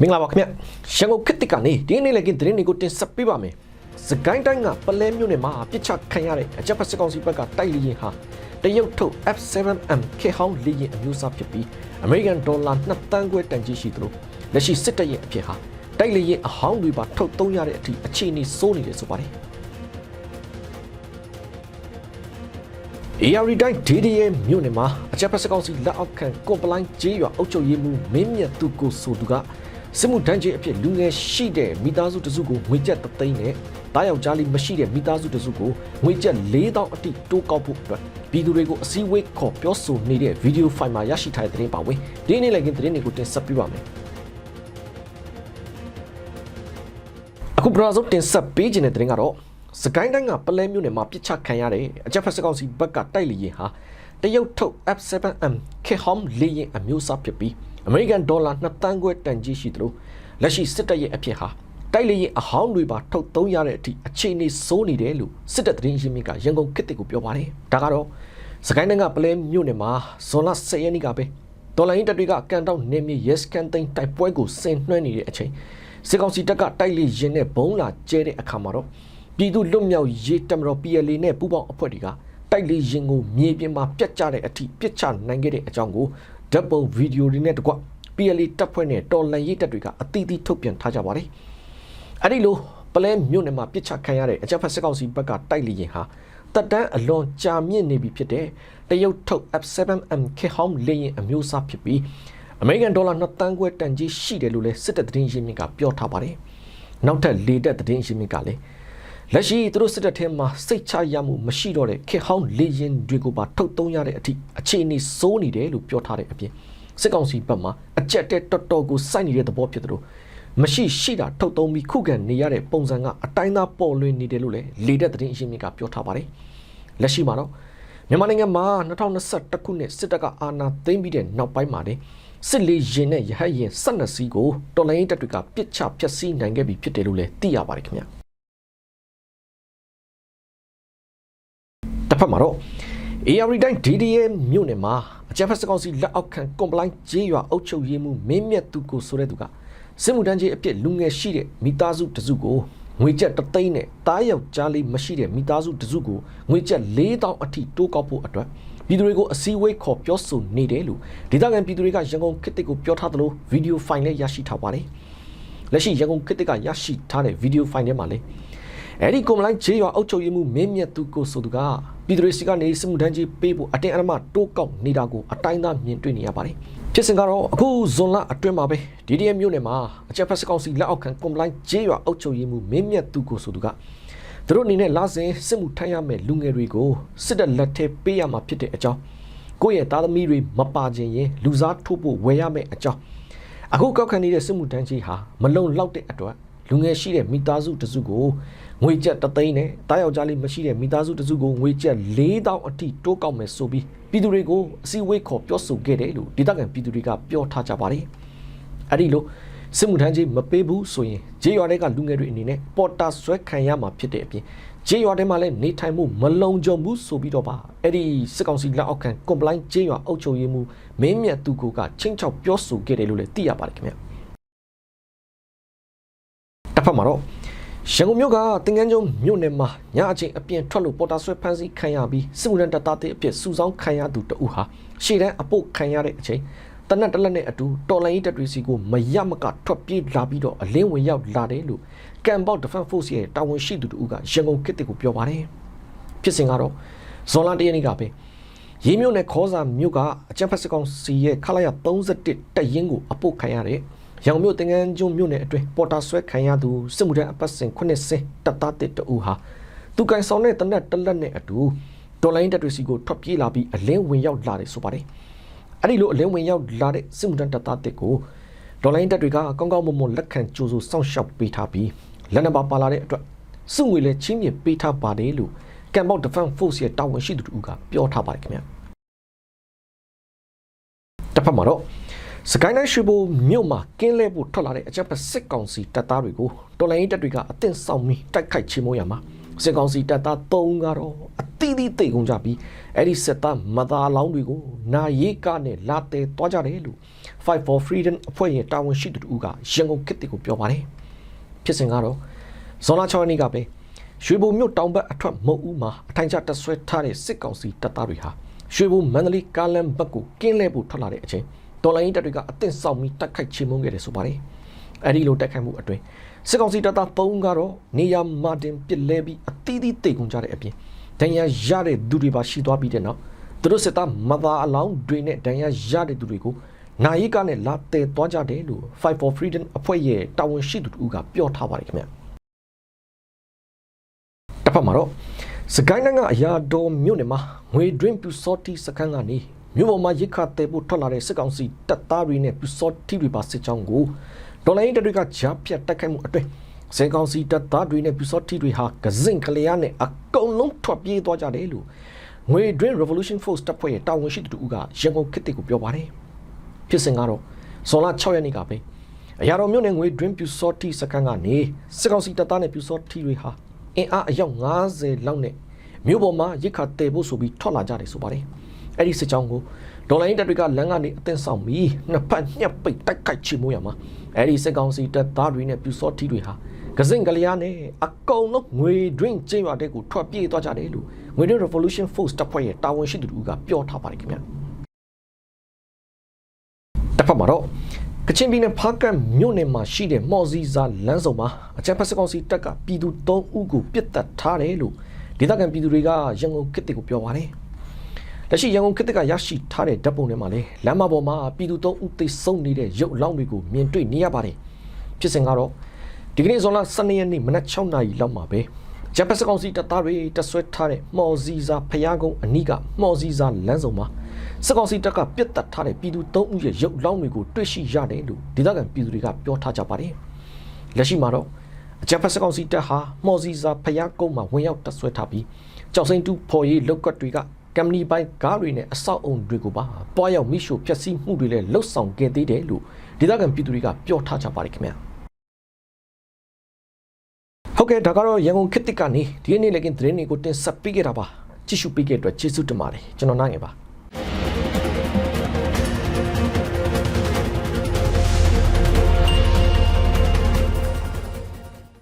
မင်္ဂလာပါခင်ဗျရန်ကုန်ခေတ်တစ်ကနေဒီနေ့လည်းကင်းသတင်းတွေကိုတင်ဆက်ပေးပါမယ်စကိုင်းတိုင်းကပလဲမြို့နယ်မှာပြစ်ချခံရတဲ့အကြက်ဖက်စကောင်စီဘက်ကတိုက်လေရင်ဟာတရုတ်ထုတ် F7M ခေဟောင်းလေရင်အမျိုးအစားဖြစ်ပြီး American Dollar 2တန်းခွဲတန်ကြီးရှိသလိုလက်ရှိစစ်တပ်ရဲ့အဖြစ်ဟာတိုက်လေရင်အဟောင်းတွေပါထုတ်သုံးရတဲ့အထိအခြေအနေစိုးနေတယ်ဆိုပါတယ် AR တိုင်း DDA မြို့နယ်မှာအကြက်ဖက်စကောင်စီလက်အောက်ခံကွန်ပလိုင်းဂျေးရွာအုပ်ချုပ်ရေးမှူးမင်းမြတ်သူကိုဆိုသူက စစ်မှုထမ်းကြီးအဖြစ်လူငယ်ရှိတဲ့မိသားစုတစုကိုငွေကျပ်တသိန်းနဲ့တားယောက်ျားလေးမရှိတဲ့မိသားစုတစုကိုငွေကျပ်၄000အထိတိုးကောက်ဖို့အတွက်ပြည်သူတွေကိုအစည်းအဝေးခေါ်ပြောဆိုနေတဲ့ဗီဒီယိုဖိုင်မှာရရှိထားတဲ့သတင်းပါဝင်ဒီနေ့လည်းကသတင်းတွေကိုတင်ဆက်ပေးပါမယ်အခုပထမဆုံးတင်ဆက်ပေးခြင်းတဲ့သတင်းကတော့စကိုင်းတိုင်းကပလဲမြို့နယ်မှာပြစ်ချခံရတဲ့အကြက်ဖက်စကောင်စီဘက်ကတိုက်လေရင်ဟာတရုတ်ထုတ် F7M Khom လေရင်အမျိုးအစားဖြစ်ပြီး American Dollar 2တန်းခွဲတန်ကြီးရှိသလိုလက်ရှိစစ်တပ်ရဲ့အဖြစ်ဟာတိုက်လေရင်အဟောင်းတွေပါထုတ်သုံးရတဲ့အထိအခြေအနေစိုးနေတယ်လို့စစ်တပ်သတင်းရင်းမြစ်ကရန်ကုန်ခေတ်တစ်ကိုပြောပါတယ်ဒါကတော့စကိုင်းတိုင်းကပလဲမြို့နယ်မှာဇွန်လ10ရက်နေ့ကပဲဒေါ်လာရင်းတပ်တွေကကန်တောက်နေမြေ Yes ကန်သိန်းတိုက်ပွဲကိုဆင်နွှဲနေတဲ့အချိန်စစ်ကောင်စီတပ်ကတိုက်လေရင်နဲ့ဘုံလာကျဲတဲ့အခါမှာတော့ပြည်သူလွတ်မြောက်ရေးတပ်မတော် PLA နဲ့ပူးပေါင်းအဖွဲ့တွေကတိုက်လေရင်ကိုမြေပြင်မှာပြတ်ကျတဲ့အထိပြစ်ချနိုင်ခဲ့တဲ့အကြောင်းကို ဓာတ်ပုံဗီဒီယိုတွေနဲ့တကွ PLA တပ်ဖွဲ့နဲ့တော်လန်ရေးတပ်တွေကအသီးသီးထုတ်ပြန်ထားကြပါတယ်။အဲ့ဒီလိုပလဲမြို့နယ်မှာပြစ်ချခံရတဲ့အကြမ်းဖက်စစ်ကောင်စီဘက်ကတိုက်လေရင်ဟာတက်တန်းအလွန်ကြာမြင့်နေပြီဖြစ်တဲ့တရုတ်ထုတ် F7M Khom လေရင်အမျိုးအစားဖြစ်ပြီးအမေရိကန်ဒေါ်လာ2တန်းခွဲတန်ကြီးရှိတယ်လို့လည်းစစ်တပ်သတင်းရင်းမြစ်ကပြောထားပါတယ်။နောက်ထပ်လေတပ်သတင်းရင်းမြစ်ကလည်း လက်ရှိသူတို့စစ်တပ်ထဲမှာစိတ်ချရမှုမရှိတော့တဲ့ခေဟောင်းလေရင်တွေကိုပါထုတ်သုံးရတဲ့အထိအခြေအနေစိုးနေတယ်လို့ပြောထားတဲ့အပြင်စစ်ကောင်စီဘက်မှာအကြက်တဲ့တော်တော်ကိုစိုက်နေတဲ့သဘောဖြစ်တယ်လို့မရှိရှိတာထုတ်သုံးပြီးခုခံနေရတဲ့ပုံစံကအတိုင်းသားပေါ်လွင်နေတယ်လို့လည်းလေတဲ့သတင်းအရှင်းမြစ်ကပြောထားပါတယ်လက်ရှိမှာတော့မြန်မာနိုင်ငံမှာ2021ခုနှစ်စစ်တပ်ကအာဏာသိမ်းပြီးတဲ့နောက်ပိုင်းမှာလည်းစစ်လေးရင်နဲ့ရဟတ်ရင်12စီးကိုတော်လိုင်းတပ်တွေကပစ်ချဖျက်ဆီးနိုင်ခဲ့ပြီဖြစ်တယ်လို့လည်းသိရပါတယ်ခင်ဗျာ တစ်ဖက်မှာတော့ AR တိုင်း DDA မြို့နယ်မှာအကြမ်းဖက်စကောင်စီလက်အောက်ခံကွန်ပလိုင်းဂျေးရွာအုပ်ချုပ်ရေးမှူးမင်းမြတ်သူကိုဆိုတဲ့သူကစစ်မှုထမ်းကြီးအပြစ်လူငယ်ရှိတဲ့မိသားစုတစုကိုငွေကျပ်တသိန်းနဲ့တားယောက်ကြားလေးမရှိတဲ့မိသားစုတစုကိုငွေကျပ်၄000အထိတိုးကောက်ဖို့အတွက်ပြည်သူတွေကိုအစည်းအဝေးခေါ်ပြောဆိုနေတယ်လို့ဒေသခံပြည်သူတွေကရန်ကုန်ခေတ်တစ်ကိုပြောထားသလိုဗီဒီယိုဖိုင်လည်းရရှိထားပါတယ်လက်ရှိရန်ကုန်ခေတ်တစ်ကရရှိထားတဲ့ဗီဒီယိုဖိုင်ထဲမှာလည်းအဲ့ဒီကွန်ပလိုင်းဂျေးရွာအုပ်ချုပ်ရေးမှူးမင်းမြတ်သူကိုဆိုသူက ပြည်သူတွေစီကနေစစ်မှုထမ်းကြီးပေးဖို့အတင်းအဓမ္မတိုးကောက်နေတာကိုအတိုင်းသားမြင်တွေ့နေရပါတယ်ဖြစ်စဉ်ကတော့အခုဇွန်လအတွင်းမှာပဲ DDM မြို့နယ်မှာအချက်ဖက်စကောင်စီလက်အောက်ခံကွန်ပလိုင်းဂျေးရွာအုပ်ချုပ်ရေးမှူးမင်းမြတ်သူကိုဆိုသူကသူတို့အနေနဲ့လာစဉ်စစ်မှုထမ်းရမယ့်လူငယ်တွေကိုစစ်တပ်လက်ထဲပေးရမှာဖြစ်တဲ့အကြောင်းကိုယ့်ရဲ့သားသမီးတွေမပါခြင်းရင်လူစားထိုးဖို့ဝယ်ရမယ့်အကြောင်းအခုကောက်ခံနေတဲ့စစ်မှုထမ်းကြီးဟာမလုံလောက်တဲ့အတွက် လူငယ်ရှိတဲ့မိသားစုတစုကိုငွေကျပ်တသိန်းနဲ့တားယောက်ျားလေးမရှိတဲ့မိသားစုတစုကိုငွေကျပ်၄000အထိတိုးကောက်မယ်ဆိုပြီးပြည်သူတွေကိုအစည်းအဝေးခေါ်ပြောဆိုခဲ့တယ်လို့ဒေသခံပြည်သူတွေကပြောထားကြပါတယ်။အဲ့ဒီလိုစစ်မှုထမ်းကြီးမပေးဘူးဆိုရင်ဂျေးရွာတွေကလူငယ်တွေအနေနဲ့ပေါ်တာဆွဲခံရမှာဖြစ်တဲ့အပြင်ဂျေးရွာထဲမှာလည်းနေထိုင်မှုမလုံခြုံဘူးဆိုပြီးတော့ပါအဲ့ဒီစစ်ကောင်စီလက်အောက်ခံကွန်ပလိုင်းဂျေးရွာအုပ်ချုပ်ရေးမှူးမင်းမြတ်သူကိုကချင်းချောက်ပြောဆိုခဲ့တယ်လို့လည်းသိရပါတယ်ခင်ဗျ။တစ် ဖက်မှာတော့ရန်ကုန်မြို့ကတင်ငန်းကျွန်းမြို့နယ်မှာညအချိန်အပြင်ထွက်လို့ပေါ်တာဆွဲဖမ်းဆီးခံရပြီးစစ်မှုထမ်းတပ်သားတဲ့အဖြစ်စုဆောင်းခံရသူတဦးဟာရှေ့တန်းအပုတ်ခံရတဲ့အချိန်တနက်တလက်နဲ့အတူတော်လိုင်းတပ်တွေစီကိုမရမကထွက်ပြေးလာပြီးတော့အလင်းဝင်ရောက်လာတယ်လို့ကမ်ဘောက် Defense Force ရဲ့တာဝန်ရှိသူတဦးကရန်ကုန်ခေတ်တစ်ကိုပြောပါတယ်ဖြစ်စဉ်ကတော့ဇွန်လ၁ရက်နေ့ကပဲရေးမြို့နယ်ခေါ်စာမြို့ကအကြံဖက်စကောင်စီရဲ့ခလာရ31တက်ရင်ကိုအပုတ်ခံရတဲ့ ရောင်မြို့တင်ငန်းကျွန်းမြို့နယ်အတွင်းပေါ်တာဆွဲခံရသူစစ်မှုထမ်းအပတ်စဉ်9ဆင်းတပ်သားတစ်တူဟာသူကန်ဆောင်တဲ့တနက်တလက်နဲ့အတူဒေါ်လိုင်းတက်တွေစီကိုထွက်ပြေးလာပြီးအလင်းဝင်ရောက်လာတယ်ဆိုပါတယ်အဲ့ဒီလိုအလင်းဝင်ရောက်လာတဲ့စစ်မှုထမ်းတပ်သားတစ်ကိုဒေါ်လိုင်းတက်တွေကကောင်းကောင်းမွန်မွန်လက်ခံကြိုးဆိုစောင့်ရှောက်ပေးထားပြီးလက်နက်ပါပါလာတဲ့အတွက်စုငွေလည်းချင်းမြင့်ပေးထားပါတယ်လို့ကမ်ဘောက် Defense Force ရဲ့တာဝန်ရှိသူတို့ကပြောထားပါတယ်ခင်ဗျာတစ်ဖက်မှာတော့ စကိုင်းတိုင်းရွှေဘိုမြို့မှာကင်းလဲဖို့ထွက်လာတဲ့အကြမ်းဖက်စစ်ကောင်စီတပ်သားတွေကိုတော်လိုင်းတပ်တွေကအသင့်ဆောင်ပြီးတိုက်ခိုက်ချေမှုရမှာစစ်ကောင်စီတပ်သား၃ဦးကတော့အသီးသီးတိတ်ကုန်ကြပြီးအဲ့ဒီစစ်သားမသားလောင်းတွေကိုနာရီကနဲ့လာတဲသွားကြတယ်လို့ Fight for Freedom အဖွဲ့ရဲ့တာဝန်ရှိသူတို့ကရန်ကုန်ခေတ်ကိုပြောပါတယ်ဖြစ်စဉ်ကတော့ဇွန်လ6ရက်နေ့ကပဲရွှေဘုံမြို့တောင်ဘက်အထွက်မုတ်ဦးမှာအထိုင်ချတပ်ဆွဲထားတဲ့စစ်ကောင်စီတပ်သားတွေဟာရွှေဘုံမန္တလေးကားလမ်းဘက်ကိုကင်းလဲဖို့ထွက်လာတဲ့အချိန် တော်လိုင်းတပ်တွေကအသင့်ဆောင်ပြီးတိုက်ခိုက်ချေမှုန်းခဲ့တယ်ဆိုပါတယ်အဲ့ဒီလိုတိုက်ခိုက်မှုအတွင်းစစ်ကောင်စီတပ်သား၃ဦးကတော့နေရာမာတင်ပစ်လဲပြီးအသီးသီးတိတ်ကုန်ကြတဲ့အပြင်ဒဏ်ရာရတဲ့သူတွေပါရှိသွားပြီးတဲ့နောက်သူတို့စစ်သားမသားအလောင်းတွေနဲ့ဒဏ်ရာရတဲ့သူတွေကိုနာယီကနဲ့လာတဲသွားကြတယ်လို့ Fight for Freedom အဖွဲ့ရဲ့တာဝန်ရှိသူတို့ကပြောထားပါတယ်ခင်ဗျတစ်ဖက်မှာတော့စကိုင်းနိုင်ငံအရာတော်မြို့နယ်မှာငွေတွင်းပြူစောတီစခန်းကနေ မြို့ပေါ်မှာရစ်ခတ်တဲဖို့ထွက်လာတဲ့စစ်ကောင်စီတပ်သားတွေနဲ့ပြူစောတီတွေပါစစ်ကြောင်းကိုဒေါ်လာရင်းတပ်တွေကဂျားပြတ်တိုက်ခိုက်မှုအတွင်းစေကောင်စီတပ်သားတွေနဲ့ပြူစောတီတွေဟာကစင်ကလျားနဲ့အကုန်လုံးထွက်ပြေးသွားကြတယ်လို့ငွေတွင်း Revolution Force တပ်ဖွဲ့ရဲ့တာဝန်ရှိသူတို့ကရန်ကုန်ခေတ်ကိုပြောပါတယ်ဖြစ်စဉ်ကတော့ဇွန်လ6ရက်နေ့ကပဲအရာတော်မြို့နယ်ငွေတွင်းပြူစောတီစခန်းကနေစစ်ကောင်စီတပ်သားနဲ့ပြူစောတီတွေဟာအင်အားအယောက်90လောက်နဲ့မြို့ပေါ်မှာရစ်ခတ်တဲဖို့ဆိုပြီးထွက်လာကြတယ်ဆိုပါတယ် အဲ့ဒီစစ်ကြောင်းကိုဒေါ်လာရင်းတပ်တွေကလမ်းကနေအသင်းဆောင်ပြီးနှစ်ဖက်ညှက်ပိတ်တိုက်ခိုက်ချေမှုရမှာအဲ့ဒီစစ်ကောင်စီတပ်သားတွေနဲ့ပြူစောတီတွေဟာကစင်ကလျားနဲ့အကုန်လုံးငွေတွင်းကျင်းရွာတဲ့ကိုထွက်ပြေးသွားကြတယ်လို့ငွေတွင်း Revolution Force တပ်ဖွဲ့ရဲ့တာဝန်ရှိသူတို့ကပြောထားပါတယ်ခင်ဗျတစ်ဖက်မှာတော့ကချင်ပြည်နယ်ဖားကတ်မြို့နယ်မှာရှိတဲ့မော်စီဇာလမ်းစုံမှာအကြံဖက်စကောင်စီတပ်ကပြည်သူ၃ဦးကိုပြစ်တက်ထားတယ်လို့ဒေသခံပြည်သူတွေကရန်ကုန်ခေတ်ကိုပြောပါတယ်။ လက်ရှိရန်ကုန်ခေတ်ကရရှိထားတဲ့ဓာတ်ပုံထဲမှာလည်းလမ်းမပေါ်မှာပြည်သူ၃ဦးသေဆုံးနေတဲ့ရုပ်အလောင်းတွေကိုမြင်တွေ့နေရပါတယ်။ဖြစ်စဉ်ကတော့ဒီကနေ့ဇွန်လ12ရက်နေ့မနက်6နာရီလောက်မှာပဲဂျပန်စကောင်စီတပ်သားတွေတဆွဲထားတဲ့မော်စီဇာဖျားကုန်းအနီးကမော်စီဇာလမ်းစုံမှာစကောင်စီတပ်ကပြစ်တက်ထားတဲ့ပြည်သူ၃ဦးရဲ့ရုပ်လောင်းတွေကိုတွေ့ရှိရတယ်လို့ဒေသခံပြည်သူတွေကပြောထားကြပါတယ်။လက်ရှိမှာတော့အကြမ်းဖက်စကောင်စီတပ်ဟာမော်စီဇာဖျားကုန်းမှာဝင်ရောက်တပ်ဆွဲထားပြီးကြောက်စိမ့်တူဖော်ရေးလောက်ကတ်တွေက ကမ်ပဏီပိုင်းကားတွေနဲ့အဆောက်အုံတွေကိုပါတွားရောက်မိရှို့ဖျက်ဆီးမှုတွေလည်းလှုပ်ဆောင်ခဲ့သေးတယ်လို့ဒေသခံပြည်သူတွေကပြောထားကြပါတယ်ခင်ဗျာ။ဟုတ်ကဲ့ဒါကတော့ရန်ကုန်ခေတ်တစ်ကနေဒီနေ့လည်းကင်းသတင်းတွေကိုတင်ဆက်ပေးခဲ့တာပါကြည့်ရှုပေးခဲ့တဲ့အတွက်ကျေးဇူးတင်ပါတယ်ကျွန်တော်နိုင်ငယ်ပါ